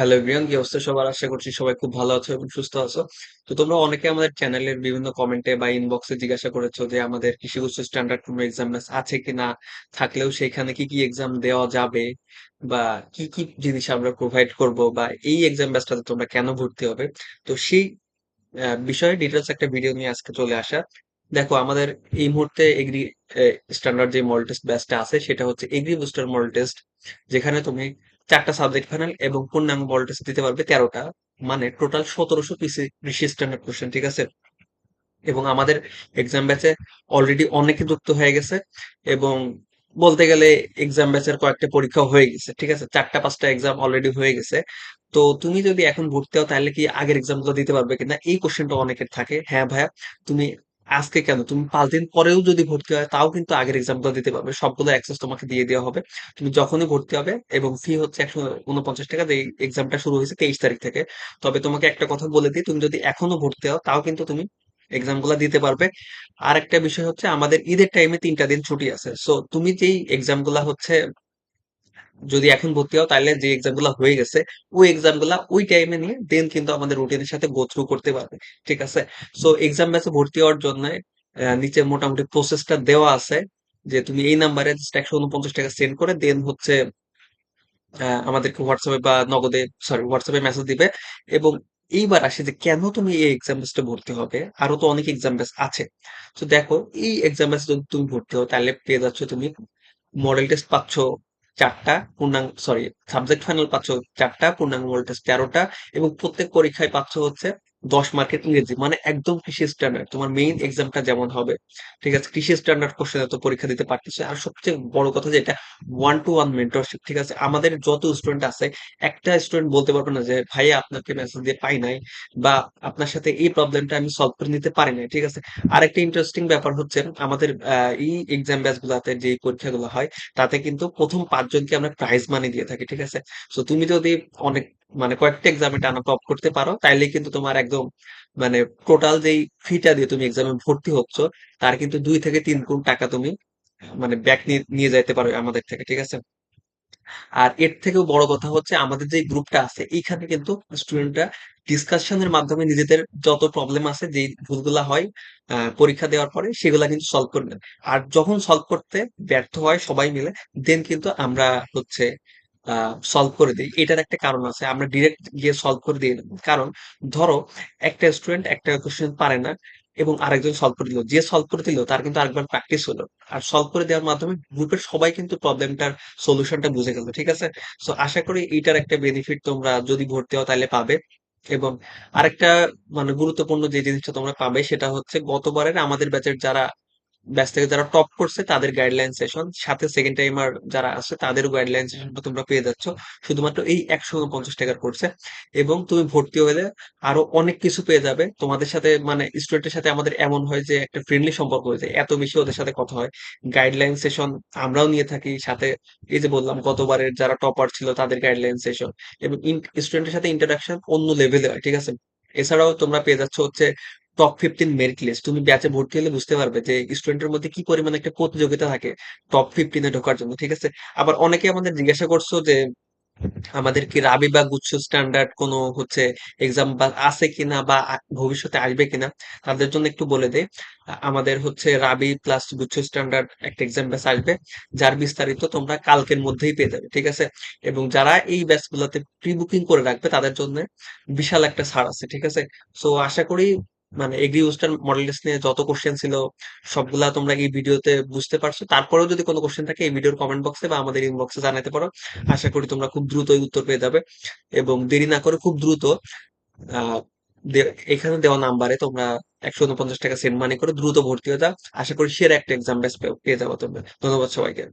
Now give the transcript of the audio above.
Hello everyone কি অবস্থা সবার? আশা করছি সবাই খুব ভালো আছো এবং সুস্থ আছো। তো তোমরা অনেকে আমাদের চ্যানেলের বিভিন্ন কমেন্টে বা ইনবক্সে জিজ্ঞাসা করেছ যে আমাদের কৃষিগুচ্ছ স্ট্যান্ডার্ড কোনো এক্সাম আছে কিনা? থাকলেও সেখানে কি কি এক্সাম দেওয়া যাবে? বা কি কি জিনিস আমরা প্রোভাইড করব? বা এই এক্সাম ব্যাচটাতে তোমরা কেন ভর্তি হবে? তো সেই বিষয়ে ডিটেলস একটা ভিডিও নিয়ে আজকে চলে আসা। দেখো, আমাদের এই মুহূর্তে এগ্রি স্ট্যান্ডার্ড যে মডেল টেস্ট ব্যাচটা আছে, সেটা হচ্ছে এগ্রি বুস্টার মডেল টেস্ট যেখানে তুমি চারটা সাবজেক্ট ফাইনাল এবং পূর্ণাঙ্গ মডেল টেস্ট দিতে পারবে তেরোটা। মানে টোটাল সতেরোশো পিসি কৃষি স্ট্যান্ডার্ড কোশ্চেন ঠিক আছে? এবং আমাদের এক্সাম ব্যাচে অলরেডি অনেকে যুক্ত হয়ে গেছে এবং বলতে গেলে এক্সাম ব্যাচের কয়েকটা পরীক্ষা হয়ে গেছে, ঠিক আছে? চারটা, পাঁচটা এক্সাম অলরেডি হয়ে গেছে। তো তুমি যদি এখন ভর্তি হও, তাহলে কি আগের এক্সামগুলো দিতে পারবে কিনা? এই কোশ্চেনটা অনেকের থাকে। হ্যাঁ ভাইয়া, তুমি আজকে কেন? তুমি পাঁচ দিন পরেও যদি ভর্তি হয়, তাও কিন্তু আগের এক্সামগুলো দিতে পারবে। সবগুলো অ্যাক্সেস তোমাকে দিয়ে দেওয়া হবে। তুমি যখনই ভর্তি হবে, এবং ফি হচ্ছে একশো উনপঞ্চাশ টাকা, যে এক্সামটা শুরু হয়েছে তেইশ তারিখ থেকে। তবে তোমাকে একটা কথা বলে দিই, তুমি যদি এখনও ভর্তি হও, তাও কিন্তু তুমি এক্সামগুলা দিতে পারবে। আর একটা বিষয় হচ্ছে, আমাদের ঈদের টাইমে তিনটা দিন ছুটি আছে। সো তুমি যেই এক্সামগুলা হচ্ছে যদি এখন ভর্তি হও তাহলে যে এক্সামগুলা হয়ে গেছে, ওই এক্সামগুলা ওই টাইমে নিয়ে দেন কিন্তু আমাদের রুটিনের সাথে গো থ্রু করতে পারবে, ঠিক আছে? সো এক্সাম ব্যাচে ভর্তি হওয়ার জন্য নিচে মোটামুটি প্রসেসটা দেওয়া আছে, যে তুমি এই নাম্বারে একশো উনপঞ্চাশ টাকা সেন্ড করে দেন হচ্ছে আমাদেরকে হোয়াটসঅ্যাপে বা নগদে সরি হোয়াটসঅ্যাপে মেসেজ দিবে এবং এইবার আসে যে কেন তুমি এই এক্সাম বেসটা ভর্তি হবে? আরও তো অনেক এক্সাম বেস আছে। তো দেখো, এই এক্সাম বেস যদি তুমি ভর্তি হও তাহলে পেয়ে যাচ্ছ তুমি মডেল টেস্ট পাচ্ছ চারটা পূর্ণাঙ্গ সরি সাবজেক্ট ফাইনাল পাচ্ছ চারটা, পূর্ণাঙ্গ মডেল টেস্ট তেরোটা, এবং প্রত্যেক পরীক্ষায় পাচ্ছ হচ্ছে দশ মার্কের ইংরেজি মানে একদম কৃষি স্ট্যান্ডার্ড তোমার মেইন এক্সামটা যেমন হবে, ঠিক আছে? কৃষি স্ট্যান্ডার্ড কোশ্চেন তো পরীক্ষা দিতে পারতেছে। আর সবচেয়ে বড় কথা যেটা ওয়ান টু ওয়ান মেন্টরশিপ ঠিক আছে? আমাদের যত স্টুডেন্ট আছে, একটা স্টুডেন্ট বলতে পারবে না যে ভাইয়া আপনাকে মেসেজ দিয়ে পাই নাই বা আপনার সাথে এই প্রবলেমটা আমি সলভ করে নিতে পারি নাই। ঠিক আছে? আরেকটা ইন্টারেস্টিং ব্যাপার হচ্ছে, আমাদের এই এক্সাম ব্যাচ গুলাতে যে পরীক্ষাগুলো হয়, তাতে কিন্তু প্রথম পাঁচজনকে আমরা প্রাইজ মানি দিয়ে থাকি, ঠিক আছে? তো তুমি যদি অনেক মানে কয়েকটা এক্সামে টানা টপ করতে পারো, তাইলে কিন্তু তোমার একদম মানে টোটাল যেই ফিটা দিয়ে তুমি এক্সামে ভর্তি হচ্ছ, তার কিন্তু দুই থেকে তিন গুণ টাকা তুমি মানে ব্যাক নিয়ে যাইতে পারো আমাদের থেকে, ঠিক আছে? আর এর থেকেও বড় কথা হচ্ছে আমাদের যে গ্রুপটা আছে, এইখানে কিন্তু স্টুডেন্টরা ডিসকাশনের মাধ্যমে নিজেদের যত প্রবলেম আছে যে ভুলগুলা হয় পরীক্ষা দেওয়ার পরে সেগুলা কিন্তু সলভ করবেন আর যখন সলভ করতে ব্যর্থ হয় সবাই মিলে দেন কিন্তু আমরা হচ্ছে সলভ করে দিই। এটার একটা কারণ আছে, আমরা ডিরেক্ট গিয়ে সলভ করে দিই। কারণ ধরো, একটা স্টুডেন্ট একটা কোশ্চেন পারে না এবং আরেকজন সলভ করে দিল। যে সলভ করে দিল, তার কিন্তু আরেকবার প্র্যাকটিস হলো। আর সলভ করে দেওয়ার মাধ্যমে গ্রুপের সবাই কিন্তু প্রবলেমটার সলিউশনটা বুঝে গেল, ঠিক আছে? সো আশা করি এইটার একটা বেনিফিট তোমরা যদি ভর্তি হও তাহলে পাবে। এবং আরেকটা মানে গুরুত্বপূর্ণ যে জিনিসটা তোমরা পাবে, সেটা হচ্ছে গতবারের আমাদের ব্যাচের যারা ব্যাচ থেকে যারা টপ করছে, তাদের গাইডলাইন সেশন সাথে সেকেন্ড টাইমার যারা আছে তাদেরও গাইডলাইন সেশনটা তোমরা পেয়ে যাচ্ছ। শুধুমাত্র এই একশো উনপঞ্চাশ টাকার কোর্সে এবং তুমি ভর্তি হলে আরও অনেক কিছু পেয়ে যাবে। তোমাদের সাথে মানে স্টুডেন্টের সাথে আমাদের এমন হয় যে, একটা ফ্রেন্ডলি সম্পর্ক হয়ে যায়। এত বেশি ওদের সাথে কথা হয়। গাইডলাইন সেশন আমরাও নিয়ে থাকি। সাথে এই যে বললাম, গতবারের যারা টপার ছিল, তাদের গাইডলাইন সেশন এবং স্টুডেন্টের সাথে ইন্টারাকশন অন্য লেভেলে হয়, ঠিক আছে? এছাড়াও তোমরা পেয়ে যাচ্ছ হচ্ছে টপ ফিফটিন মেরিট লিস্ট তুমি ব্যাচে ভর্তি হলে বুঝতে পারবে যে স্টুডেন্টের মধ্যে কি পরিমাণ একটা প্রতিযোগিতা থাকে টপ ফিফটিনে ঢোকার জন্য, ঠিক আছে? আবার অনেকে আমাদের জিজ্ঞাসা করছ যে আমাদের কি রাবি বা গুচ্ছ স্ট্যান্ডার্ড কোনো হচ্ছে এক্সাম বা আছে কিনা বা ভবিষ্যতে আসবে কিনা, তাদের জন্য একটু বলে আ- আমাদের হচ্ছে রাবি প্লাস গুচ্ছ স্ট্যান্ডার্ড একটা এক্সাম ব্যাচ আসবে, যার বিস্তারিত তোমরা কালকের মধ্যেই পেয়ে যাবে, ঠিক আছে? এবং যারা এই ব্যাচ গুলোতে প্রি বুকিং করে রাখবে, তাদের জন্য বিশাল একটা ছাড় আছে, ঠিক আছে? সো আশা করি মানে এগ্রি ওয়েস্টার্ন মডেল নিয়ে যত কোশ্চেন ছিল, সবগুলা তোমরা এই ভিডিওতে বুঝতে পারছ। তারপরেও যদি কোনো কোশ্চেন থাকে, এই ভিডিওর কমেন্ট বক্সে বা আমাদের ইনবক্সে জানাতে পারো। আশা করি তোমরা খুব দ্রুতই উত্তর পেয়ে যাবে এবং দেরি না করে খুব দ্রুত এখানে দেওয়া নাম্বারে তোমরা একশো উনপঞ্চাশ টাকা সেন্ড মানি করে দ্রুত ভর্তি হয়ে যাও। আশা করি সেরা একটা এক্সাম বেস পেয়ে যাব তোমরা। ধন্যবাদ সবাইকে।